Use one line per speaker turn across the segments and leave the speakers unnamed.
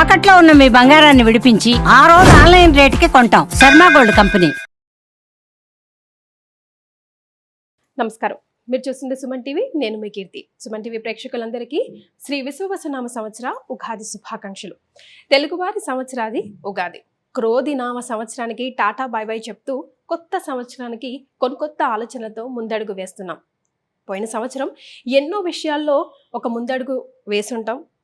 తాకట్లో ఉన్న మీ బంగారాన్ని విడిపించి ఆ రోజు ఆన్లైన్ రేటుకి కొంటాం. Sharma gold company.
నమస్కారం. మీరు చూస్తుంది సుమన్ టీవీ నేను మీ కీర్తి. సుమన్ టీవీ ప్రేక్షకులందరికీ శ్రీ విశ్వవసనామ సంవత్సర ఉగాది శుభాకాంక్షలు. తెలుగువారి సంవత్సరాది ఉగాది. క్రోధి నామ సంవత్సరానికి టాటా బై బై చెప్తూ కొత్త సంవత్సరానికి కొత్త ఆలోచనలతో ముందడుగు వేస్తున్నాం. పోయిన సంవత్సరం ఎన్నో విషయాల్లో ఒక ముందడుగు వేసుంటాం.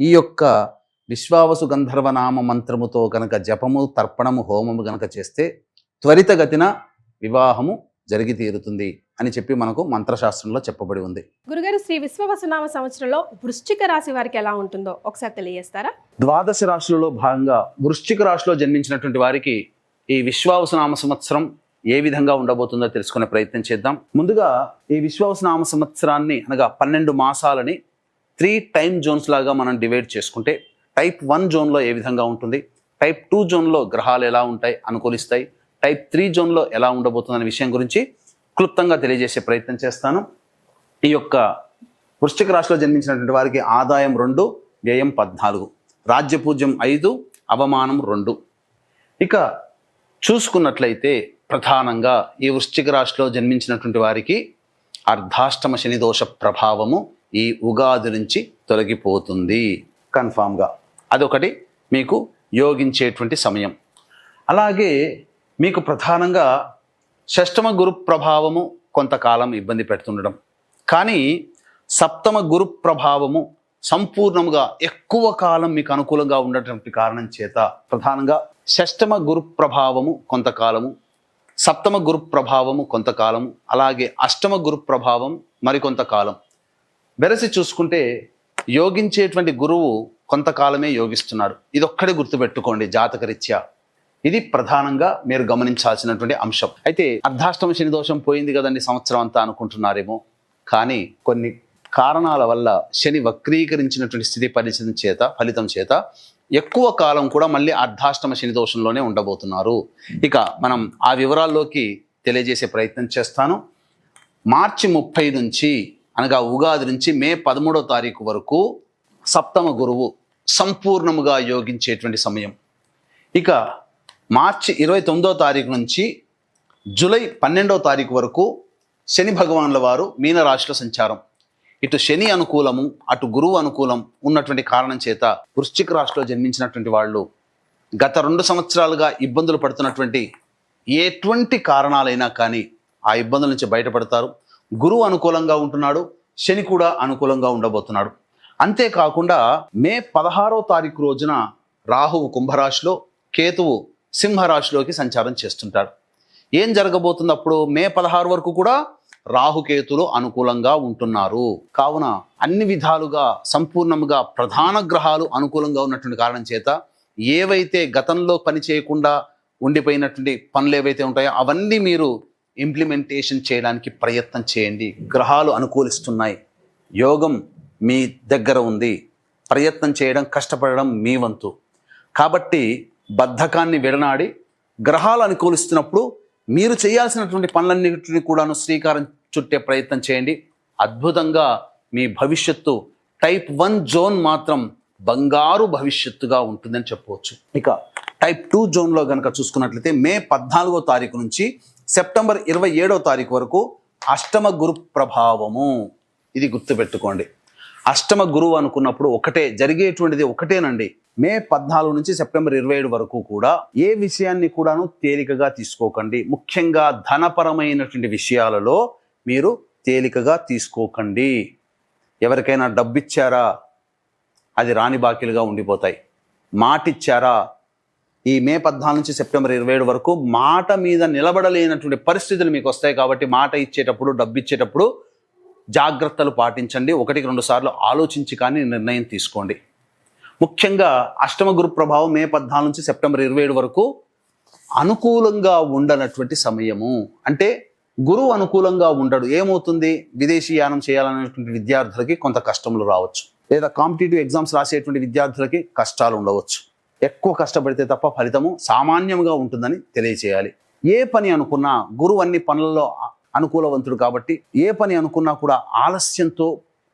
ఈ యొక్క విశ్వావసు గంధర్వ నామ మంత్రముతో కనుక జపము తర్పణము హోమము గనక చేస్తే త్వరితగతిన వివాహము జరిగి తీరుతుంది అని చెప్పి మనకు మంత్రశాస్త్రంలో చెప్పబడి ఉంది.
గురుగారు శ్రీ విశ్వవసు నామ సంవత్సరంలో వృశ్చిక రాశి వారికి ఎలా ఉంటుందో ఒకసారి తెలియజేస్తారా?
ద్వాదశ రాశులలో భాగంగా వృశ్చిక రాశిలో జన్మించినటువంటి వారికి ఈ విశ్వావసు నామ సంవత్సరం ఏ విధంగా ఉండబోతుందో తెలుసుకునే ప్రయత్నం చేద్దాం. ముందుగా ఈ విశ్వావసు నామ సంవత్సరాన్ని అనగా పన్నెండు మాసాలని త్రీ టైమ్ జోన్స్ లాగా మనం డివైడ్ చేసుకుంటే టైప్ వన్ జోన్లో ఏ విధంగా ఉంటుంది? టైప్ టూ జోన్లో గ్రహాలు ఎలా ఉంటాయి అనుకూలిస్తాయి? టైప్ త్రీ జోన్లో ఎలా ఉండబోతుందనే విషయం గురించి క్లుప్తంగా తెలియజేసే ప్రయత్నం చేస్తాను. ఈ యొక్క వృశ్చిక రాశిలో జన్మించినటువంటి వారికి ఆదాయం రెండు వ్యయం పద్నాలుగు. రాజ్యపూజ్యం ఐదు అవమానం రెండు. ఇక చూసుకున్నట్లయితే ప్రధానంగా ఈ వృశ్చిక రాశిలో జన్మించినటువంటి వారికి అర్ధాష్టమ శని దోష ప్రభావము ఈ ఉగాది నుంచి తొలగిపోతుంది. కన్ఫామ్గా. అదొకటి మీకు యోగించేటువంటి సమయం. అలాగే మీకు ప్రధానంగా షష్టమ గురు ప్రభావము కొంతకాలం ఇబ్బంది పెడుతుండడం. కానీ సప్తమ గురు ప్రభావము సంపూర్ణముగా ఎక్కువ కాలం మీకు అనుకూలంగా ఉండటటువంటి కారణం చేత ప్రధానంగా షష్టమ గురు ప్రభావము కొంతకాలము సప్తమ గురు ప్రభావము కొంతకాలము అలాగే అష్టమ గురు ప్రభావం మరికొంతకాలం. వెరసి చూసుకుంటే యోగించేటువంటి గురువు కొంతకాలమే యోగిస్తున్నాడు. ఇదొక్కడే గుర్తుపెట్టుకోండి జాతకరీత్యా. ఇది ప్రధానంగా మీరు గమనించాల్సినటువంటి అంశం. అయితే అర్ధాష్టమ శని దోషం పోయింది కదండి సంవత్సరం అంతా అనుకుంటున్నారేమో. కానీ కొన్ని కారణాల వల్ల శని వక్రీకరించినటువంటి స్థితి పరిస్థితి చేత ఫలితం చేత ఎక్కువ కాలం కూడా మళ్ళీ అర్ధాష్టమ శని దోషంలోనే ఉండబోతున్నారు. ఇక మనం ఆ వివరాల్లోకి తెలియజేసే ప్రయత్నం చేస్తాను. మార్చి ముప్పై నుంచి అనగా ఉగాది నుంచి మే పదమూడో తారీఖు వరకు సప్తమ గురువు సంపూర్ణముగా యోగించేటువంటి సమయం. ఇక మార్చి ఇరవై తొమ్మిదో తారీఖు నుంచి జూలై పన్నెండవ తారీఖు వరకు శని భగవానుల వారు మీనరాశిలో సంచారం. ఇటు శని అనుకూలము అటు గురువు అనుకూలం ఉన్నటువంటి కారణం చేత వృశ్చిక రాశిలో జన్మించినటువంటి వాళ్ళు గత రెండు సంవత్సరాలుగా ఇబ్బందులు పడుతున్నటువంటి ఎటువంటి కారణాలైనా కానీ ఆ ఇబ్బందుల నుంచి బయటపడతారు. గురువు అనుకూలంగా ఉంటున్నాడు శని కూడా అనుకూలంగా ఉండబోతున్నాడు. అంతేకాకుండా మే పదహారో తారీఖు రోజున రాహువు కుంభరాశిలో కేతువు సింహరాశిలోకి సంచారం చేస్తుంటాడు. ఏం జరగబోతుంది అప్పుడు మే పదహారు వరకు కూడా రాహుకేతులు అనుకూలంగా ఉంటున్నారు. కావున అన్ని విధాలుగా సంపూర్ణంగా ప్రధాన గ్రహాలు అనుకూలంగా ఉన్నటువంటి కారణం చేత ఏవైతే గతంలో పని చేయకుండా ఉండిపోయినటువంటి పనులు ఏవైతే ఉంటాయో అవన్నీ మీరు ఇంప్లిమెంటేషన్ చేయడానికి ప్రయత్నం చేయండి. గ్రహాలు అనుకూలిస్తున్నాయి. యోగం మీ దగ్గర ఉంది. ప్రయత్నం చేయడం కష్టపడడం మీ వంతు. కాబట్టి బద్ధకాన్ని విడనాడి గ్రహాలు అనుకూలిస్తున్నప్పుడు మీరు చేయాల్సినటువంటి పనులన్నింటినీ కూడాను శ్రీకారం చుట్టే ప్రయత్నం చేయండి. అద్భుతంగా మీ భవిష్యత్తు టైప్ వన్ జోన్ మాత్రం బంగారు భవిష్యత్తుగా ఉంటుందని చెప్పవచ్చు. ఇక టైప్ టూ జోన్లో కనుక చూసుకున్నట్లయితే మే పద్నాలుగో తారీఖు నుంచి సెప్టెంబర్ ఇరవై ఏడో తారీఖు వరకు అష్టమ గురు ప్రభావము. ఇది గుర్తుపెట్టుకోండి. అష్టమ గురువు అనుకున్నప్పుడు ఒకటే జరిగేటువంటిది ఒకటేనండి. మే పద్నాలుగు నుంచి సెప్టెంబర్ ఇరవై ఏడు వరకు కూడా ఏ విషయాన్ని కూడాను తేలికగా తీసుకోకండి. ముఖ్యంగా ధనపరమైనటువంటి విషయాలలో మీరు తేలికగా తీసుకోకండి. ఎవరికైనా డబ్బిచ్చారా? అది రాని బాకీలుగా ఉండిపోతాయి. మాటిచ్చారా? ఈ మే పద్నాలుగు నుంచి సెప్టెంబర్ ఇరవై ఏడు వరకు మాట మీద నిలబడలేనటువంటి పరిస్థితులు మీకు వస్తాయి కాబట్టి మాట ఇచ్చేటప్పుడు డబ్బు ఇచ్చేటప్పుడు జాగ్రత్తలు పాటించండి. ఒకటికి రెండు సార్లు ఆలోచించి కానీ నిర్ణయం తీసుకోండి. ముఖ్యంగా అష్టమ గురు ప్రభావం మే పద్నాలుగు నుంచి సెప్టెంబర్ ఇరవై ఏడు వరకు అనుకూలంగా ఉండనటువంటి సమయము. అంటే గురువు అనుకూలంగా ఉండడు. ఏమవుతుంది? విదేశీ యానం చేయాలనేటువంటి విద్యార్థులకి కొంత కష్టములు రావచ్చు. లేదా కాంపిటేటివ్ ఎగ్జామ్స్ రాసేటువంటి విద్యార్థులకి కష్టాలు ఉండవచ్చు. ఎక్కువ కష్టపడితే తప్ప ఫలితము సామాన్యంగా ఉంటుందని తెలియచేయాలి. ఏ పని అనుకున్నా గురువు అన్ని పనులలో అనుకూలవంతుడు కాబట్టి ఏ పని అనుకున్నా కూడా ఆలస్యంతో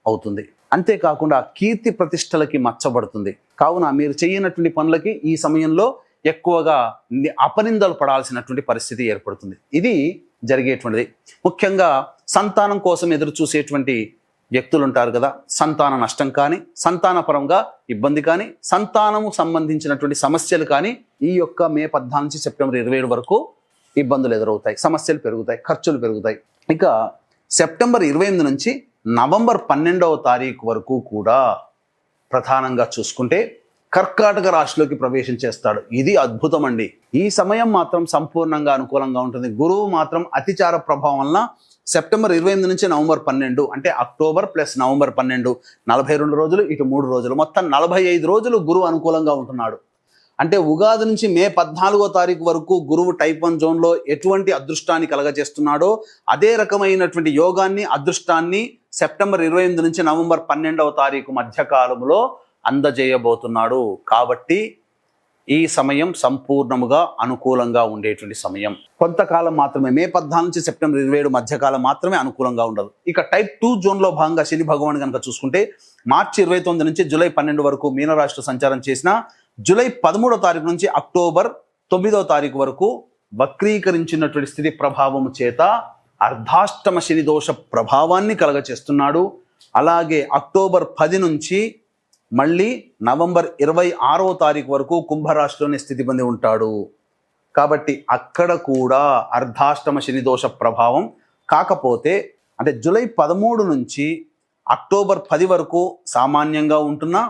అవుతుంది. అంతేకాకుండా కీర్తి ప్రతిష్టలకి మచ్చబడుతుంది. కావున మీరు చేయనటువంటి పనులకి ఈ సమయంలో ఎక్కువగా అపనిందలు పడాల్సినటువంటి పరిస్థితి ఏర్పడుతుంది. ఇది జరిగేటువంటిది. ముఖ్యంగా సంతానం కోసం ఎదురు చూసేటువంటి వ్యక్తులు ఉంటారు కదా. సంతాన నష్టం కానీ సంతానపరంగా ఇబ్బంది కానీ సంతానము సంబంధించినటువంటి సమస్యలు కానీ ఈ యొక్క మే పద్నాలుగు నుంచి సెప్టెంబర్ ఇరవై ఏడు వరకు ఇబ్బందులు ఎదురవుతాయి. సమస్యలు పెరుగుతాయి ఖర్చులు పెరుగుతాయి. ఇక సెప్టెంబర్ ఇరవై ఎనిమిది నుంచి నవంబర్ పన్నెండవ తారీఖు వరకు కూడా ప్రధానంగా చూసుకుంటే కర్కాటక రాశిలోకి ప్రవేశం చేస్తాడు. ఇది అద్భుతం అండి. ఈ సమయం మాత్రం సంపూర్ణంగా అనుకూలంగా ఉంటుంది. గురువు మాత్రం అతిచార ప్రభావం వలన సెప్టెంబర్ ఇరవై ఎనిమిది నుంచి నవంబర్ పన్నెండు అంటే అక్టోబర్ ప్లస్ నవంబర్ పన్నెండు నలభై రెండు రోజులు ఇటు మూడు రోజులు. మొత్తం నలభై ఐదు రోజులు గురువు అనుకూలంగా ఉంటున్నాడు. అంటే ఉగాది నుంచి మే పద్నాలుగో తారీఖు వరకు గురువు టైప్ వన్ జోన్లో ఎటువంటి అదృష్టాన్ని కలగజేస్తున్నాడో అదే రకమైనటువంటి యోగాన్ని అదృష్టాన్ని సెప్టెంబర్ ఇరవై ఎనిమిది నుంచి నవంబర్ పన్నెండవ తారీఖు మధ్యకాలంలో అందజేయబోతున్నాడు. కాబట్టి ఈ సమయం సంపూర్ణముగా అనుకూలంగా ఉండేటువంటి సమయం. కొంతకాలం మాత్రమే మే పద్నాలుగు నుంచి సెప్టెంబర్ ఇరవై ఏడు మధ్యకాలం మాత్రమే అనుకూలంగా ఉండదు. ఇక టైప్ టూ జోన్లో భాగంగా శని భగవాన్ కనుక చూసుకుంటే మార్చి ఇరవై తొమ్మిది నుంచి జూలై పన్నెండు వరకు మీనరాశిలో సంచారం చేసిన జూలై పదమూడో తారీఖు నుంచి అక్టోబర్ తొమ్మిదో తారీఖు వరకు వక్రీకరించినటువంటి స్థితి ప్రభావము చేత అర్ధాష్టమ శని దోష ప్రభావాన్ని కలగచేస్తున్నాడు. అలాగే అక్టోబర్ పది నుంచి మళ్ళీ నవంబర్ ఇరవై ఆరో తారీఖు వరకు కుంభరాశిలోనే స్థితి పొంది ఉంటాడు. కాబట్టి అక్కడ కూడా అర్ధాష్టమ శని దోష ప్రభావం కాకపోతే అంటే జూలై పదమూడు నుంచి అక్టోబర్ పది వరకు సామాన్యంగా ఉంటున్నా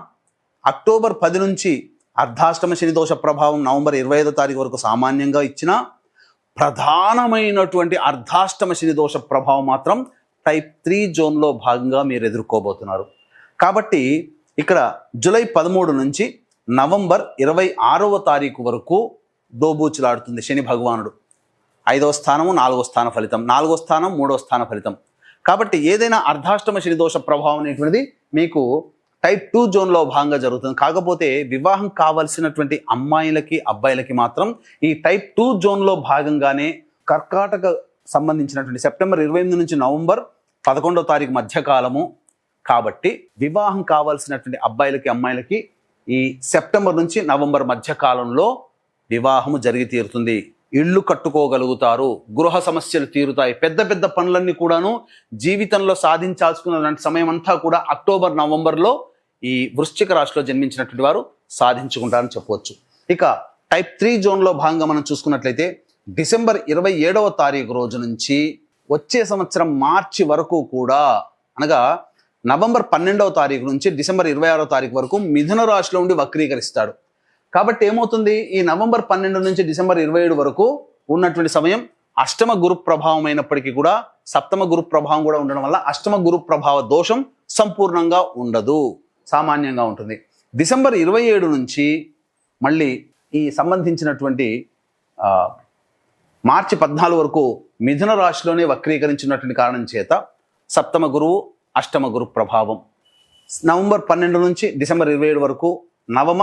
అక్టోబర్ పది నుంచి అర్ధాష్టమ శని దోష ప్రభావం నవంబర్ ఇరవై ఐదో తారీఖు వరకు సామాన్యంగా ఇచ్చిన ప్రధానమైనటువంటి అర్ధాష్టమ శని దోష ప్రభావం మాత్రం టైప్ త్రీ జోన్లో భాగంగా మీరు ఎదుర్కోబోతున్నారు. కాబట్టి ఇక్కడ జూలై పదమూడు నుంచి నవంబర్ ఇరవై ఆరవ తారీఖు వరకు దోబూచులాడుతుంది శని భగవానుడు. ఐదవ స్థానము నాలుగో స్థాన ఫలితం. నాలుగో స్థానం మూడో స్థాన ఫలితం. కాబట్టి ఏదైనా అర్ధాష్టమ శని దోష ప్రభావం అనేటువంటిది మీకు టైప్ టూ జోన్లో భాగంగా జరుగుతుంది. కాకపోతే వివాహం కావలసినటువంటి అమ్మాయిలకి అబ్బాయిలకి మాత్రం ఈ టైప్ టూ జోన్లో భాగంగానే కర్కాటక సంబంధించినటువంటి సెప్టెంబర్ ఇరవై ఎనిమిది నుంచి నవంబర్ పదకొండో తారీఖు మధ్యకాలము కాబట్టి వివాహం కావాల్సినటువంటి అబ్బాయిలకి అమ్మాయిలకి ఈ సెప్టెంబర్ నుంచి నవంబర్ మధ్య కాలంలో వివాహము జరిగి తీరుతుంది. ఇళ్ళు కట్టుకోగలుగుతారు గృహ సమస్యలు తీరుతాయి. పెద్ద పెద్ద పనులన్నీ కూడాను జీవితంలో సాధించాల్సుకున్న సమయం అంతా కూడా అక్టోబర్ నవంబర్లో ఈ వృశ్చిక రాశిలో జన్మించినటువంటి వారు సాధించుకుంటారని చెప్పవచ్చు. ఇక టైప్ త్రీ జోన్లో భాగంగా మనం చూసుకున్నట్లయితే డిసెంబర్ ఇరవై ఏడవ తారీఖు రోజు నుంచి వచ్చే సంవత్సరం మార్చి వరకు కూడా అనగా నవంబర్ పన్నెండవ తారీఖు నుంచి డిసెంబర్ ఇరవై ఆరో తారీఖు వరకు మిథున రాశిలో ఉండి వక్రీకరిస్తాడు. కాబట్టి ఏమవుతుంది? ఈ నవంబర్ పన్నెండు నుంచి డిసెంబర్ ఇరవై ఏడు వరకు ఉన్నటువంటి సమయం అష్టమ గురు ప్రభావం అయినప్పటికీ కూడా సప్తమ గురు ప్రభావం కూడా ఉండడం వల్ల అష్టమ గురు ప్రభావ దోషం సంపూర్ణంగా ఉండదు. సామాన్యంగా ఉంటుంది. డిసెంబర్ ఇరవై ఏడు నుంచి మళ్ళీ ఈ సంబంధించినటువంటి మార్చి పద్నాలుగు వరకు మిథున రాశిలోనే వక్రీకరించినటువంటి కారణం చేత సప్తమ గురువు అష్టమ గురు ప్రభావం. నవంబర్ పన్నెండు నుంచి డిసెంబర్ ఇరవై ఏడు వరకు నవమ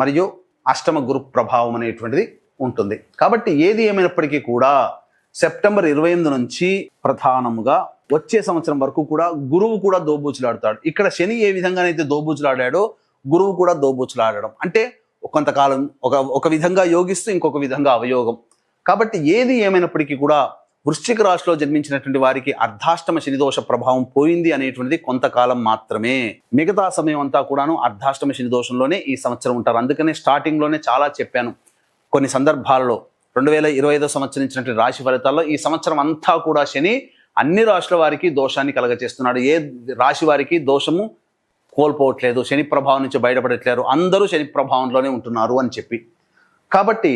మరియు అష్టమ గురు ప్రభావం అనేటువంటిది ఉంటుంది. కాబట్టి ఏది ఏమైనప్పటికీ కూడా సెప్టెంబర్ ఇరవై ఎనిమిది నుంచి ప్రధానముగా వచ్చే సంవత్సరం వరకు కూడా గురువు కూడా దోబూచులాడతాడు. ఇక్కడ శని ఏ విధంగానైతే దోబూచులాడాడో గురువు కూడా దోబూచులాడడం. అంటే కొంతకాలం ఒక ఒక విధంగా యోగిస్తూ ఇంకొక విధంగా అవయోగం. కాబట్టి ఏది ఏమైనప్పటికీ కూడా వృశ్చిక రాశిలో జన్మించినటువంటి వారికి అర్ధాష్టమ శనిదోష ప్రభావం పోయింది అనేటువంటిది కొంతకాలం మాత్రమే. మిగతా సమయం అంతా కూడాను అర్ధాష్టమ శనిదోషంలోనే ఈ సంవత్సరం ఉంటారు. అందుకనే స్టార్టింగ్లోనే చాలా చెప్పాను. కొన్ని సందర్భాల్లో రెండు వేల ఇరవై ఐదో సంవత్సరం ఇచ్చినటువంటి రాశి ఫలితాల్లో ఈ సంవత్సరం అంతా కూడా శని అన్ని రాశుల వారికి దోషాన్ని కలగచేస్తున్నాడు ఏ రాశి వారికి దోషము కోల్పోవట్లేదు శని ప్రభావం నుంచి బయటపడట్లేరు అందరూ శని ప్రభావంలోనే ఉంటున్నారు అని చెప్పి. కాబట్టి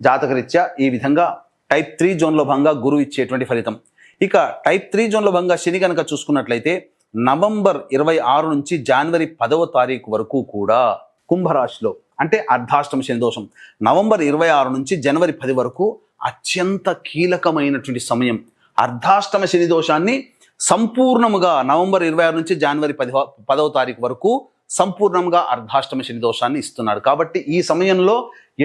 జాతకరీత్యా ఈ విధంగా టైప్ త్రీ జోన్లో భాగంగా గురువు ఇచ్చేటువంటి ఫలితం. ఇక టైప్ త్రీ జోన్లో భాగంగా శని కనుక చూసుకున్నట్లయితే నవంబర్ ఇరవై ఆరు నుంచి జనవరి పదవ తారీఖు వరకు కూడా కుంభరాశిలో అంటే అర్ధాష్టమ శని దోషం నవంబర్ ఇరవై ఆరు నుంచి జనవరి పది వరకు అత్యంత కీలకమైనటువంటి సమయం. అర్ధాష్టమ శని దోషాన్ని సంపూర్ణముగా నవంబర్ ఇరవై ఆరు నుంచి జనవరి పది పదవ తారీఖు వరకు సంపూర్ణంగా అర్ధాష్టమ శని దోషాన్ని ఇస్తున్నాడు. కాబట్టి ఈ సమయంలో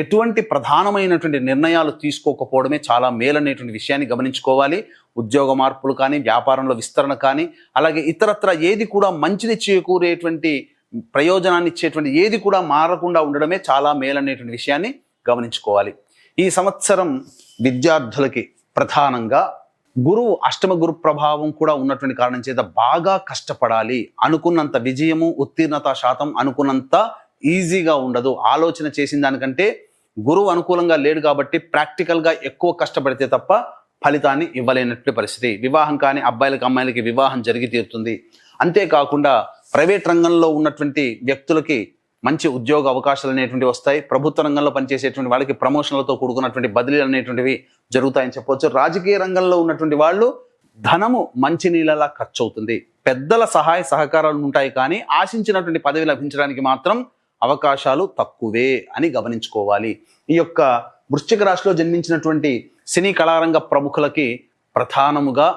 ఎటువంటి ప్రధానమైనటువంటి నిర్ణయాలు తీసుకోకపోవడమే చాలా మేలనేటువంటి విషయాన్ని గమనించుకోవాలి. ఉద్యోగ మార్పులు కానీ వ్యాపారంలో విస్తరణ కానీ అలాగే ఇతరత్ర ఏది కూడా మంచిని చేకూరేటువంటి ప్రయోజనాన్ని ఇచ్చేటువంటి ఏది కూడా మారకుండా ఉండడమే చాలా మేలనేటువంటి విషయాన్ని గమనించుకోవాలి. ఈ సంవత్సరం విద్యార్థులకి ప్రధానంగా గురువు అష్టమ గురు ప్రభావం కూడా ఉన్నటువంటి కారణం చేత బాగా కష్టపడాలి. అనుకున్నంత విజయము ఉత్తీర్ణత శాతం అనుకున్నంత ఈజీగా ఉండదు. ఆలోచన చేసిన దానికంటే గురువు అనుకూలంగా లేడు కాబట్టి ప్రాక్టికల్గా ఎక్కువ కష్టపడితే తప్ప ఫలితాన్ని ఇవ్వలేనటువంటి పరిస్థితి. వివాహం కానీ అబ్బాయిలకి అమ్మాయిలకి వివాహం జరిగి తీరుతుంది. అంతేకాకుండా ప్రైవేట్ రంగంలో ఉన్నటువంటి వ్యక్తులకి మంచి ఉద్యోగ అవకాశాలు అనేటువంటివి వస్తాయి. ప్రభుత్వ రంగంలో పనిచేసేటువంటి వాళ్ళకి ప్రమోషన్లతో కూడుకున్నటువంటి బదిలీలు అనేటువంటివి జరుగుతాయని చెప్పవచ్చు. రాజకీయ రంగంలో ఉన్నటువంటి వాళ్ళు ధనము మంచి నీళ్ళలా ఖర్చు అవుతుంది పెద్దల సహాయ సహకారాలు ఉంటాయి కానీ ఆశించినటువంటి పదవి లభించడానికి మాత్రం అవకాశాలు తక్కువే అని గమనించుకోవాలి. ఈ యొక్క వృశ్చిక రాశిలో జన్మించినటువంటి సినీ కళారంగ ప్రముఖులకి ప్రధానముగా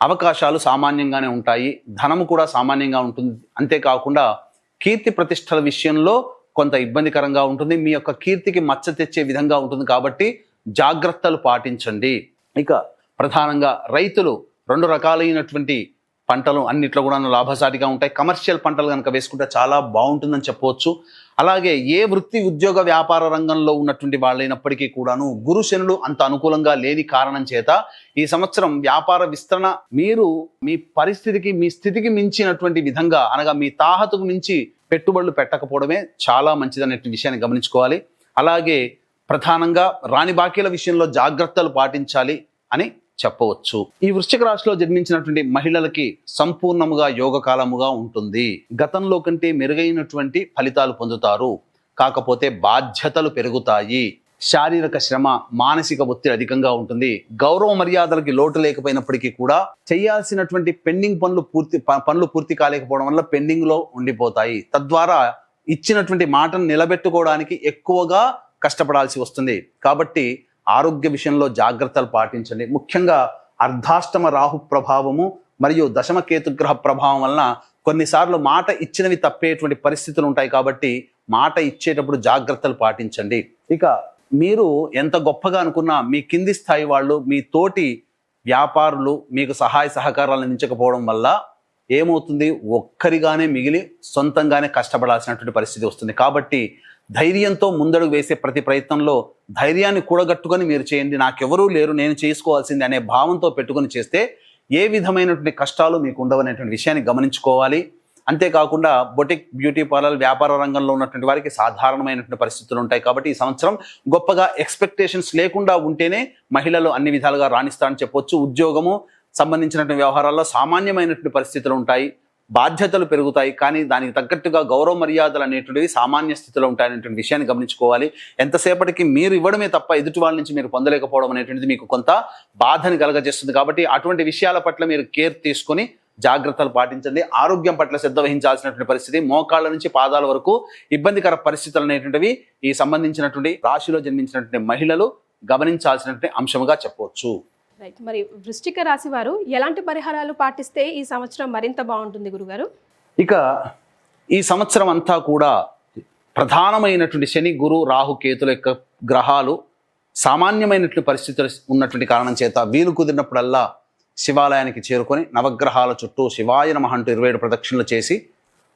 అవకాశాలు సామాన్యంగానే ఉంటాయి. ధనము కూడా సామాన్యంగా ఉంటుంది. అంతేకాకుండా కీర్తి ప్రతిష్టల విషయంలో కొంత ఇబ్బందికరంగా ఉంటుంది. మీ యొక్క కీర్తికి మచ్చ తెచ్చే విధంగా ఉంటుంది కాబట్టి జాగ్రత్తలు పాటించండి. ఇక ప్రధానంగా రైతులు రెండు రకాలైనటువంటి పంటలు అన్నిట్లో కూడా లాభసాటిగా ఉంటాయి. కమర్షియల్ పంటలు కనుక వేసుకుంటే చాలా బాగుంటుందని చెప్పవచ్చు. అలాగే ఏ వృత్తి ఉద్యోగ వ్యాపార రంగంలో ఉన్నటువంటి వాళ్ళైనప్పటికీ కూడాను గురు శనులు అంత అనుకూలంగా లేని కారణం చేత ఈ సంవత్సరం వ్యాపార విస్తరణ మీరు మీ పరిస్థితికి మీ స్థితికి మించినటువంటి విధంగా అనగా మీ తాహతుకు మించి పెట్టుబడులు పెట్టకపోవడమే చాలా మంచిదనే విషయాన్ని గమనించుకోవాలి. అలాగే ప్రధానంగా రాణి బాకీల విషయంలో జాగ్రత్తలు పాటించాలి అని చెప్పవచ్చు. ఈ వృశ్చిక రాశిలో జన్మించినటువంటి మహిళలకి సంపూర్ణముగా యోగ కాలముగా ఉంటుంది. గతంలో కంటే మెరుగైనటువంటి ఫలితాలు పొందుతారు. కాకపోతే బాధ్యతలు పెరుగుతాయి. శారీరక శ్రమ మానసిక ఒత్తిడి అధికంగా ఉంటుంది. గౌరవ మర్యాదలకి లోటు లేకపోయినప్పటికీ కూడా చేయాల్సినటువంటి పెండింగ్ పనులు పూర్తి ప- పనులు పూర్తి కాలేకపోవడం వల్ల పెండింగ్లో ఉండిపోతాయి. తద్వారా ఇచ్చినటువంటి మాటను నిలబెట్టుకోవడానికి ఎక్కువగా కష్టపడాల్సి వస్తుంది. కాబట్టి ఆరోగ్య విషయంలో జాగ్రత్తలు పాటించండి. ముఖ్యంగా అర్ధాష్టమ రాహు ప్రభావము మరియు దశమ కేతుగ్రహ ప్రభావం వలన కొన్నిసార్లు మాట ఇచ్చినవి తప్పేటువంటి పరిస్థితులు ఉంటాయి కాబట్టి మాట ఇచ్చేటప్పుడు జాగ్రత్తలు పాటించండి. ఇక మీరు ఎంత గొప్పగా అనుకున్నా మీ కింది స్థాయి వాళ్ళు మీ తోటి వ్యాపారులు మీకు సహాయ సహకారాలు అందించకపోవడం వల్ల ఏమవుతుంది? ఒక్కరిగానే మిగిలి సొంతంగానే కష్టపడాల్సినటువంటి పరిస్థితి వస్తుంది. కాబట్టి ధైర్యంతో ముందడుగు వేసే ప్రతి ప్రయత్నంలో ధైర్యాన్ని కూడగట్టుకొని మీరు చేయండి. నాకెవరూ లేరు. నేను చేసుకోవాల్సింది అనే భావంతో పెట్టుకొని చేస్తే ఏ విధమైనటువంటి కష్టాలు మీకు ఉండవనేటువంటి విషయాన్ని గమనించుకోవాలి. అంతేకాకుండా బొటిక్ బ్యూటీ పార్లర్ వ్యాపార రంగంలో ఉన్నటువంటి వారికి సాధారణమైనటువంటి పరిస్థితులు ఉంటాయి. కాబట్టి ఈ సంవత్సరం గొప్పగా ఎక్స్పెక్టేషన్స్ లేకుండా ఉంటేనే మహిళలు అన్ని విధాలుగా రాణిస్తారని చెప్పొచ్చు. ఉద్యోగము సంబంధించినటువంటి వ్యవహారాల్లో సామాన్యమైనటువంటి పరిస్థితులు ఉంటాయి. బాధ్యతలు పెరుగుతాయి కానీ దానికి తగ్గట్టుగా గౌరవ మర్యాదలు అనేటువంటివి సామాన్య స్థితిలో ఉంటాయనేటువంటి విషయాన్ని గమనించుకోవాలి. ఎంతసేపటికి మీరు ఇవ్వడమే తప్ప ఎదుటి వాళ్ళ నుంచి మీరు పొందలేకపోవడం అనేటువంటిది మీకు కొంత బాధని కలగజేస్తుంది. కాబట్టి అటువంటి విషయాల పట్ల మీరు కేర్ తీసుకొని జాగ్రత్తలు పాటించండి. ఆరోగ్యం పట్ల శ్రద్ధ వహించాల్సినటువంటి పరిస్థితి మోకాళ్ళ నుంచి పాదాల వరకు ఇబ్బందికర పరిస్థితులు అనేటువంటివి ఈ సంబంధించినటువంటి రాశిలో జన్మించినటువంటి మహిళలు గమనించాల్సినటువంటి అంశంగా చెప్పవచ్చు.
రైట్ మరి వృశ్చిక రాశి వారు ఎలాంటి పరిహారాలు పాటిస్తే ఈ సంవత్సరం మరింత బాగుంటుంది గురుగారు?
ఇక ఈ సంవత్సరం అంతా కూడా ప్రధానమైనటువంటి శని గురు రాహు కేతుల యొక్క గ్రహాలు సామాన్యమైనటువంటి పరిస్థితులు ఉన్నటువంటి కారణం చేత వీలు కుదిరినప్పుడల్లా శివాలయానికి చేరుకొని నవగ్రహాల చుట్టూ శివాయ నమ అంటూ ఇరవై ఏడు ప్రదక్షిణలు చేసి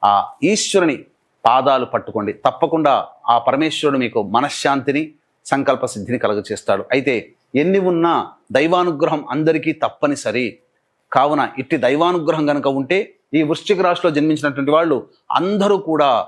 ఆ ఈశ్వరుని పాదాలు పట్టుకోండి. తప్పకుండా ఆ పరమేశ్వరుడు మీకు మనశ్శాంతిని సంకల్ప సిద్ధిని కలుగచేస్తాడు అయితే ఎన్ని ఉన్నా దైవానుగ్రహం అందరికీ తప్పనిసరి. కావున ఇట్టి దైవానుగ్రహం కనుక ఉంటే ఈ వృశ్చిక రాశిలో జన్మించినటువంటి వాళ్ళు అందరూ కూడా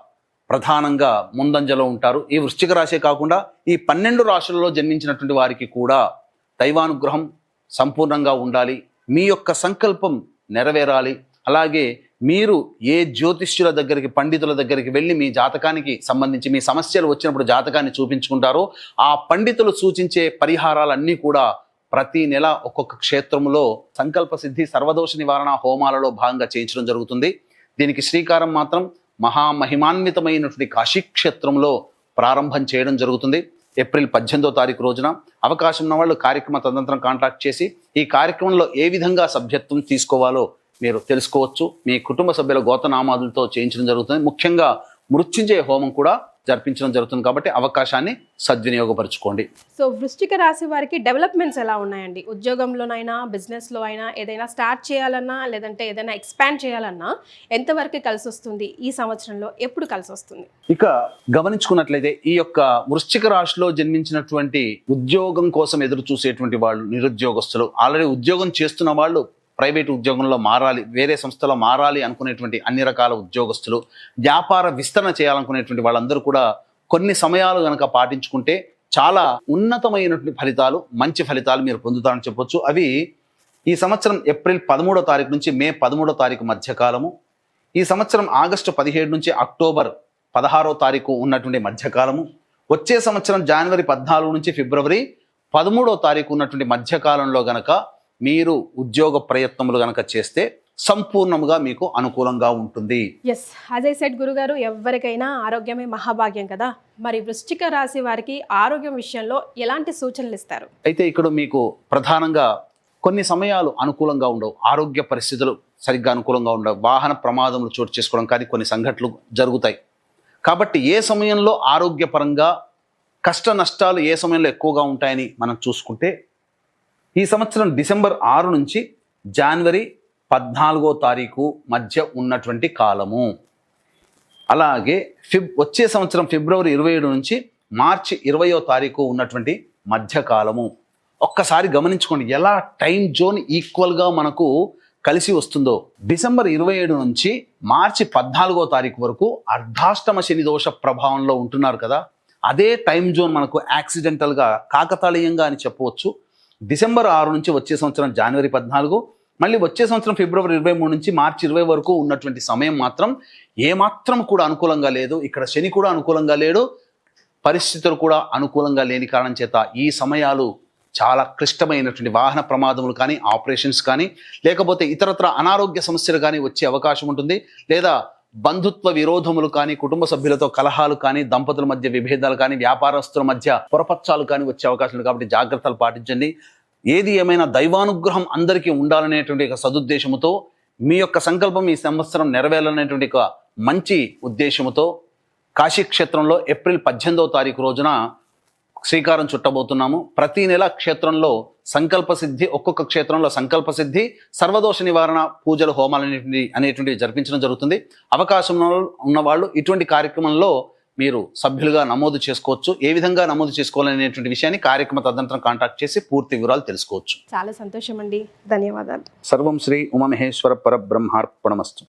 ప్రధానంగా ముందంజలో ఉంటారు. ఈ వృశ్చిక రాశే కాకుండా ఈ పన్నెండు రాశులలో జన్మించినటువంటి వారికి కూడా దైవానుగ్రహం సంపూర్ణంగా ఉండాలి. మీ యొక్క సంకల్పం నెరవేరాలి. అలాగే మీరు ఏ జ్యోతిష్యుల దగ్గరికి పండితుల దగ్గరికి వెళ్ళి మీ జాతకానికి సంబంధించి మీ సమస్యలు వచ్చినప్పుడు జాతకాన్ని చూపించుకుంటారో ఆ పండితులు సూచించే పరిహారాలన్నీ కూడా ప్రతి నెల ఒక్కొక్క క్షేత్రంలో సంకల్ప సిద్ధి సర్వదోష నివారణ హోమాలలో భాగంగా చేయించడం జరుగుతుంది. దీనికి శ్రీకారం మాత్రం మహామహిమాన్వితమైనటువంటి కాశీ క్షేత్రంలో ప్రారంభం చేయడం జరుగుతుంది. ఏప్రిల్ పద్దెనిమిదో తారీఖు రోజున అవకాశం ఉన్న వాళ్ళు కార్యక్రమ తదనంతరం కాంటాక్ట్ చేసి ఈ కార్యక్రమంలో ఏ విధంగా సభ్యత్వం తీసుకోవాలో మీరు తెలుసుకోవచ్చు. మీ కుటుంబ సభ్యుల గోతనామాదులతో చేయించడం జరుగుతుంది. ముఖ్యంగా మృత్యుంజయ హోమం కూడా జరిపించడం జరుగుతుంది కాబట్టి అవకాశాన్ని సద్వినియోగపరచుకోండి.
సో వృశ్చిక రాశి వారికి డెవలప్మెంట్స్ ఎలా ఉన్నాయండి? ఉద్యోగంలోనైనా బిజినెస్లో అయినా ఏదైనా స్టార్ట్ చేయాలన్నా లేదంటే ఏదైనా ఎక్స్పాండ్ చేయాలన్నా ఎంతవరకు కలిసి వస్తుంది ఈ సంవత్సరంలో ఎప్పుడు కలిసి వస్తుంది
ఇక గమనించుకున్నట్లయితే ఈ యొక్క వృశ్చిక రాశిలో జన్మించినటువంటి ఉద్యోగం కోసం ఎదురు చూసేటువంటి వాళ్ళు నిరుద్యోగస్తులు. ఆల్రెడీ ఉద్యోగం చేస్తున్న వాళ్ళు ప్రైవేట్ ఉద్యోగంలో మారాలి వేరే సంస్థలో మారాలి అనుకునేటువంటి అన్ని రకాల ఉద్యోగస్తులు వ్యాపార విస్తరణ చేయాలనుకునేటువంటి వాళ్ళందరూ కూడా కొన్ని సమయాలు కనుక పాటించుకుంటే చాలా ఉన్నతమైనటువంటి ఫలితాలు మంచి ఫలితాలు మీరు పొందుతారని చెప్పొచ్చు. అవి ఈ సంవత్సరం ఏప్రిల్ పదమూడో తారీఖు నుంచి మే పదమూడో తారీఖు మధ్యకాలము ఈ సంవత్సరం ఆగస్టు పదిహేడు నుంచి అక్టోబర్ పదహారో తారీఖు ఉన్నటువంటి మధ్యకాలము వచ్చే సంవత్సరం జనవరి పద్నాలుగు నుంచి ఫిబ్రవరి పదమూడో తారీఖు ఉన్నటువంటి మధ్యకాలంలో గనక మీరు ఉద్యోగ ప్రయత్నములు గనక చేస్తే సంపూర్ణముగా మీకు అనుకూలంగా ఉంటుంది.
ఎస్ అజయ్ సెట్ గురుగారు ఎవరికైనా ఆరోగ్యమే మహాభాగ్యం కదా. మరి వృశ్చిక రాశి వారికి ఆరోగ్యం విషయంలో ఎలాంటి సూచనలు ఇస్తారు?
అయితే ఇక్కడ మీకు ప్రధానంగా కొన్ని సమయాలు అనుకూలంగా ఉండవు. ఆరోగ్య పరిస్థితులు సరిగ్గా అనుకూలంగా ఉండవు. వాహన ప్రమాదములు చోటు చేసుకోవడం కానీ కొన్ని సంఘటనలు జరుగుతాయి. కాబట్టి ఏ సమయంలో ఆరోగ్యపరంగా కష్ట నష్టాలు ఏ సమయంలో ఎక్కువగా ఉంటాయని మనం చూసుకుంటే ఈ సంవత్సరం డిసెంబర్ ఆరు నుంచి జనవరి పద్నాలుగో తారీఖు మధ్య ఉన్నటువంటి కాలము. అలాగే ఫిబ్ వచ్చే సంవత్సరం ఫిబ్రవరి ఇరవై ఏడు నుంచి మార్చి ఇరవయో తారీఖు ఉన్నటువంటి మధ్యకాలము ఒక్కసారి గమనించుకోండి ఎలా టైం జోన్ ఈక్వల్గా మనకు కలిసి వస్తుందో. డిసెంబర్ ఇరవై ఏడు నుంచి మార్చి పద్నాలుగో తారీఖు వరకు అర్ధాష్టమ శని దోష ప్రభావంలో ఉంటున్నారు కదా. అదే టైం జోన్ మనకు యాక్సిడెంటల్గా కాకతాళీయంగా అని చెప్పవచ్చు. డిసెంబర్ ఆరు నుంచి వచ్చే సంవత్సరం జనవరి పద్నాలుగు మళ్ళీ వచ్చే సంవత్సరం ఫిబ్రవరి ఇరవై మూడు నుంచి మార్చి ఇరవై వరకు ఉన్నటువంటి సమయం మాత్రం ఏమాత్రం కూడా అనుకూలంగా లేదు. ఇక్కడ శని కూడా అనుకూలంగా లేడు. పరిస్థితులు కూడా అనుకూలంగా లేని కారణం చేత ఈ సమయాలు చాలా క్లిష్టమైనటువంటి వాహన ప్రమాదములు కానీ ఆపరేషన్స్ కానీ లేకపోతే ఇతరత్ర అనారోగ్య సమస్యలు కానీ వచ్చే అవకాశం ఉంటుంది. లేదా బంధుత్వ విరోధములు కానీ కుటుంబ సభ్యులతో కలహాలు కానీ దంపతుల మధ్య విభేదాలు కానీ వ్యాపారస్తుల మధ్య పొరపచ్చాలు కానీ వచ్చే అవకాశం కాబట్టి జాగ్రత్తలు పాటించండి. ఏది ఏమైనా దైవానుగ్రహం అందరికీ ఉండాలనేటువంటి ఒక సదుద్దేశముతో మీ యొక్క సంకల్పం ఈ సంవత్సరం నెరవేరాలనేటువంటి ఒక మంచి ఉద్దేశముతో కాశీక్షేత్రంలో ఏప్రిల్ పద్దెనిమిదవ తారీఖు రోజున శ్రీకారం చుట్టబోతున్నాము. ప్రతి నెల క్షేత్రంలో సంకల్ప సిద్ధి ఒక్కొక్క క్షేత్రంలో సంకల్ప సిద్ధి సర్వదోష నివారణ పూజలు హోమాలు అనేటువంటి అనేటువంటివి జరిపించడం జరుగుతుంది. అవకాశం ఉన్న- ఉన్నవాళ్ళు ఇటువంటి కార్యక్రమంలో మీరు సభ్యులుగా నమోదు చేసుకోవచ్చు. ఏ విధంగా నమోదు చేసుకోవాలనేటువంటి విషయాన్ని కార్యక్రమ తదనంతరం కాంటాక్ట్ చేసి పూర్తి వివరాలు తెలుసుకోవచ్చు.
చాలా సంతోషం అండి ధన్యవాదాలు.
సర్వం శ్రీ ఉమమహేశ్వర పరబ్రహ్మార్పణమస్తు.